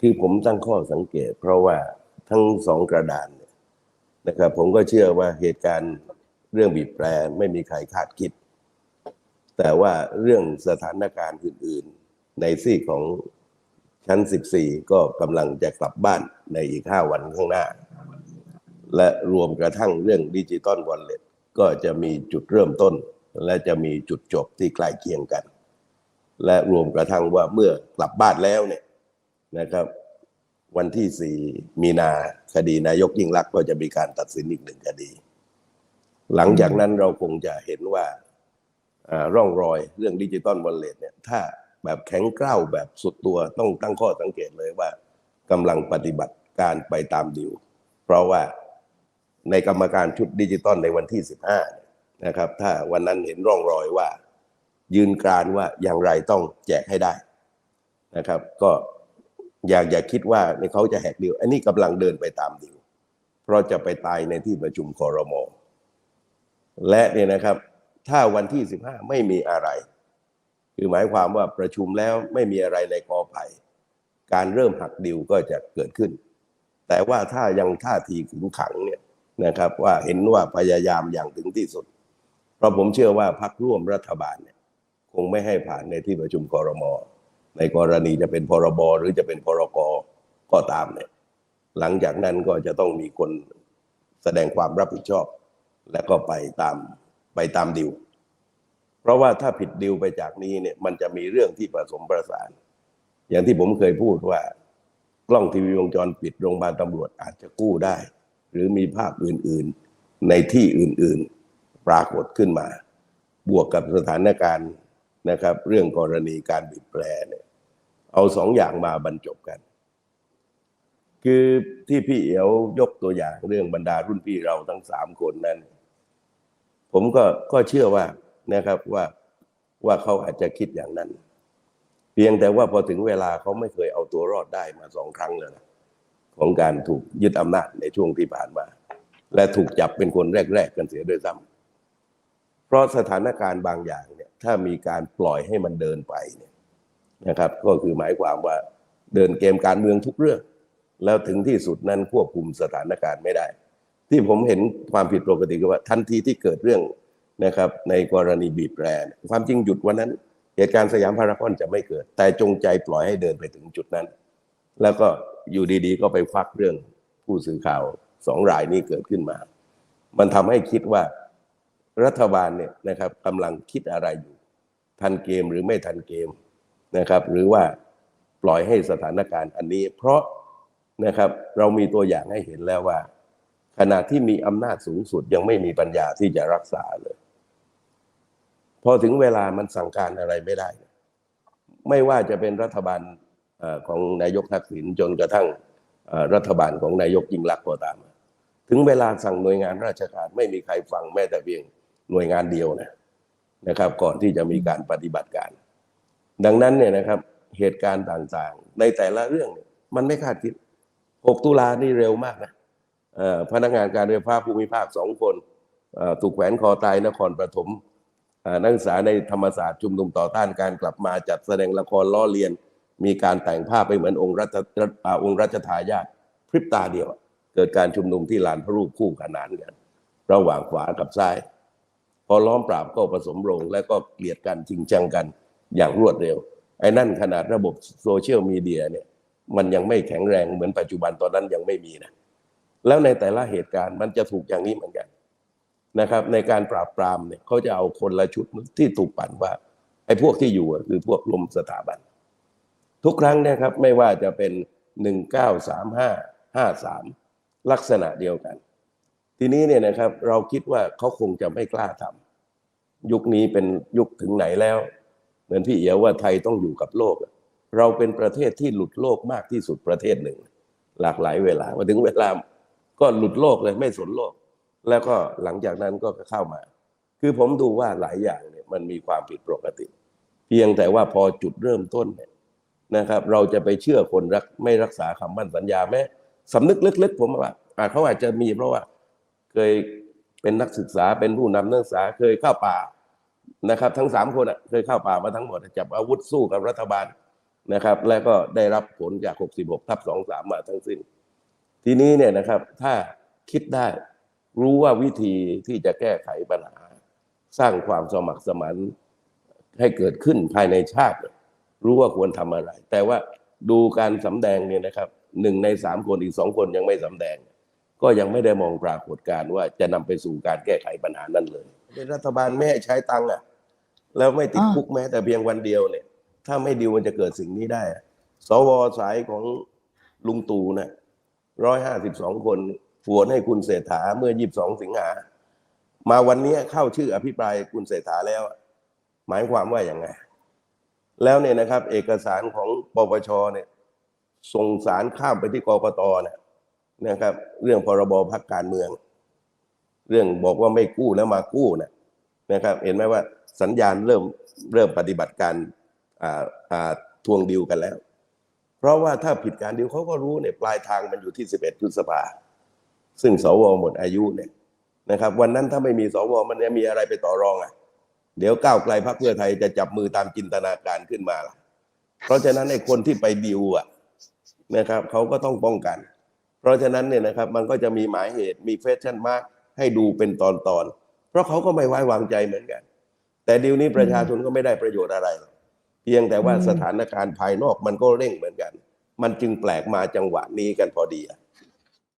คือผมตั้งข้อสังเกต เพราะว่าทั้งสองกระดานเนี่ยนะครับ ผมก็เชื่อว่าเหตุการณ์เรื่องบีบแปรไม่มีใครคาดคิด แต่ว่าเรื่องสถานการณ์อื่น ๆ ในซีกของชั้น 14 ก็กำลังจะกลับบ้านในอีก 5 วันข้างหน้า และรวมกระทั่งเรื่องดิจิตอลวอลเล็ตก็จะมีจุดเริ่มต้น และจะมีจุดจบที่ใกล้เคียงกัน และรวมกระทั่งว่าเมื่อกลับบ้านแล้วเนี่ย นะครับ วันที่4มีนาคดีนายกยิ่งลักษณ์ก็จะมีการตัดสินอีกหนึ่งคดี หลังจากนั้นเราคงจะเห็นว่าอ่าร่องรอยเรื่องดิจิตอลวอลเล็ตเนี่ย ถ้าแบบแข็งกร้าวแบบสุดตัวต้องตั้งข้อสังเกตเลยว่ากำลังปฏิบัติการไปตามดิว เพราะว่าในกรรมการชุดดิจิตอลในวันที่ 15 นะครับ ถ้าวันนั้นเห็นร่องรอยว่า ยืนกรานว่าอย่างไรต้องแจกให้ได้นะครับ ก็ อยากอย่าคิดว่าเขาจะแหกดิว อันนี้กำลังเดินไปตามดิว เพราะจะไปตายในที่ประชุมคอรมอและเนี่ยนะครับ ถ้าวันที่ 15 ไม่มีอะไร คือหมายความว่าประชุมแล้วไม่มีอะไรในกอไผ่การเริ่มหักดิวก็จะเกิดขึ้น แต่ว่าถ้ายังท่าทีขึงขังเนี่ยนะครับ ว่าเห็นว่าพยายามอย่างถึงที่สุด เพราะผมเชื่อว่าพรรคร่วมรัฐบาลเนี่ยคงไม่ให้ผ่านในที่ประชุมคอรมอ ในกรณีจะเป็นพรบหรือจะเป็นพรกก็ตามเนี่ยหลังจากนั้นก็จะต้องมีคนแสดงความรับผิดชอบ และก็ไปตามไปตามดิว เพราะว่าถ้าผิดดิวไปจากนี้เนี่ยมันจะมีเรื่องที่ผสมประสาน อย่างที่ผมเคยพูดว่ากล้องทีวีวงจรปิดโรงพยาบาลตำรวจอาจจะกู้ได้ หรือมีภาพอื่นๆในที่อื่นๆปรากฏขึ้นมา บวกกับสถานการณ์นะครับ เรื่องกรณีการบีบแปรเนี่ย เอาสองอย่างมาบรรจบกัน คือที่พี่เอ๋วยกตัวอย่างเรื่องบรรดารุ่นพี่เราทั้งสามคนนั้น ผมก็ก็เชื่อว่านะครับว่าว่าเขาอาจจะคิดอย่างนั้น เพียงแต่ว่าพอถึงเวลาเขาไม่เคยเอาตัวรอดได้มาสองครั้งแล้วนะของการถูกยึดอำนาจในช่วงที่ผ่านมา และถูกจับเป็นคนแรก ๆ กันเสียด้วยซ้ำเพราะสถานการณ์บางอย่างเนี่ยถ้ามีการปล่อยให้มันเดินไปเนี่ย นะครับ ก็คือหมายความว่าเดินเกมการเมืองทุกเรื่อง แล้วถึงที่สุดนั้นควบคุมสถานการณ์ไม่ได้ ที่ผมเห็นความผิดปกติก็ว่าทันทีที่เกิดเรื่องนะครับในกรณีบีบแรนความจริงหยุดวันนั้น เหตุการณ์สยามพารากอนจะไม่เกิด แต่จงใจปล่อยให้เดินไปถึงจุดนั้น แล้วก็อยู่ดีๆ ก็ไปฟักเรื่องผู้สื่อข่าวสองรายนี้เกิดขึ้นมา มันทำให้คิดว่ารัฐบาลเนี่ยนะครับกำลังคิดอะไรอยู่ ทันเกมหรือไม่ทันเกม นะครับ หรือว่าปล่อยให้สถานการณ์อันนี้ เพราะนะครับเรามีตัวอย่างให้เห็นแล้วว่า ขณะที่มีอำนาจสูงสุดยังไม่มีปัญญาที่จะรักษาเลย พอถึงเวลามันสั่งการอะไรไม่ได้ ไม่ว่าจะเป็นรัฐบาลของนายกทักษิณจนกระทั่งรัฐบาลของนายกยิ่งลักษณ์ก็ตาม ถึงเวลาสั่งหน่วยงานราชการไม่มีใครฟังแม้แต่เพียงหน่วยงานเดียวนะนะครับ ก่อนที่จะมีการปฏิบัติการ ดังนั้นเนี่ยนะครับเหตุการณ์ต่างๆ ในแต่ละเรื่องมันไม่คาดคิด 6 ตุลานี่เร็วมากนะพนักงานการไฟฟ้าภูมิภาคสองคนถูกแขวนคอตายนครปฐมนักศึกษาในธรรมศาสตร์ชุมนุมต่อต้านการกลับมาจัดแสดงละครล้อเลียน มีการแต่งภาพไปเหมือนองค์รัชอาองค์รัชทายาทพริบตาเดียว เกิดการชุมนุมที่ลานพระรูปคู่ขนานกัน ระหว่างขวากับซ้าย พอล้อมปราบก็ผสมโรงและก็เกลียดกันจริงจังกัน อย่างรวดเร็ว ไอ้นั่นขนาดระบบโซเชียลมีเดียเนี่ย มันยังไม่แข็งแรงเหมือนปัจจุบันตอนนั้นยังไม่มีนะแล้วในแต่ละเหตุการณ์มันจะถูกอย่างนี้เหมือนกันนะครับ ในการปราบปรามเนี่ยเขาจะเอาคนละชุดที่ถูกปั่นว่า ไอ้พวกที่อยู่คือพวกลมสถาบัน ทุกครั้งเนะครับไม่ว่าจะเป็นหนึ่งเก้าสามห้าห้าสามลักษณะเดียวกัน ทีนี้เนี่ยนะครับ เราคิดว่าเขาคงจะไม่กล้าทำยุคนี้เป็นยุคถึงไหนแล้ว เหมือนพี่เอ๋ว่าไทยต้องอยู่กับโลก เราเป็นประเทศที่หลุดโลกมากที่สุดประเทศหนึ่ง หลากหลายเวลามาถึงเวลาก็หลุดโลกเลยไม่สนโลก แล้วก็หลังจากนั้นก็เข้ามา คือผมดูว่าหลายอย่างเนี่ยมันมีความผิดปกติ เพียงแต่ว่าพอจุดเริ่มต้นเนี่ยนะครับ เราจะไปเชื่อคนรักไม่รักษาคำมั่นสัญญาแม้สำนึกลึกๆผมว่าอะเขาอาจจะมีเพราะว่า เคยเป็นนักศึกษาเป็นผู้นำนักศึกษาเคยเข้าป่า นะครับ ทั้งสามคนอะเคยเข้าป่ามาทั้งหมดจับอาวุธสู้กับรัฐบาลนะครับ และก็ได้รับผลจาก 66 ทับ 23 มาทั้งสิ้น ทีนี้เนี่ยนะครับถ้าคิดได้รู้ว่าวิธีที่จะแก้ไขปัญหา สร้างความสมัครสมานให้เกิดขึ้นภายในชาติ รู้ว่าควรทำอะไร แต่ว่าดูการสำแดงเนี่ยนะครับหนึ่งในสามคนอีกสองคนยังไม่สำแดง ก็ยังไม่ได้มองปรากฏการ์ว่าจะนำไปสู่การแก้ไขปัญหานั้นเลย เป็นรัฐบาลไม่ให้ใช้ตังค์อะ แล้วไม่ติดอ่าคุกแม้แต่เพียงวันเดียวเนี่ย ถ้าไม่ดีลมันจะเกิดสิ่งนี้ได้อะสวสายของลุงตู่เนี่ยร้อยห้าสิบสองคนโหวตให้คุณเศรษฐาเมื่อยี่สิบสองสิงหา มาวันนี้เข้าชื่ออภิปรายคุณเศรษฐาแล้วอะหมายความว่าอย่างไง แล้วเนี่ยนะครับ เอกสารของปปชเนี่ยส่งสารข้ามไปที่กกตเนี่ยนะครับ เรื่องพรบพักการเมือง เรื่องบอกว่าไม่กู้แล้วมากู้เนี่ย นะครับ เห็นไหมว่าสัญญาณเริ่มเริ่มปฏิบัติการทวงดิวกันแล้ว เพราะว่าถ้าผิดการดิวเขาก็รู้เนี่ยปลายทางมันอยู่ที่ 11พฤษภาซึ่งสวหมดอายุเนี่ยนะครับ วันนั้นถ้าไม่มีสวมันจะมีอะไรไปต่อรองอะ เดี๋ยวก้าวไกลพรรคเพื่อไทยจะจับมือตามจินตนาการขึ้นมาล่ะ เพราะฉะนั้นไอ้คนที่ไปดิวอะนะครับเขาก็ต้องป้องกัน เพราะฉะนั้นเนี่ยนะครับมันก็จะมีหมายเหตุมีเฟชั่นมาร์กให้ดูเป็นตอนตอนๆ ราะเขาก็ไม่ไว้วางใจเหมือนกัน แต่ดีวนี้ประชาชนก็ไม่ได้ประโยชน์อะไร เพียงแต่ว่าสถานการณ์ภายนอกมันก็เร่งเหมือนกัน มันจึงแปลกมาจังหวะนี้กันพอดีอะ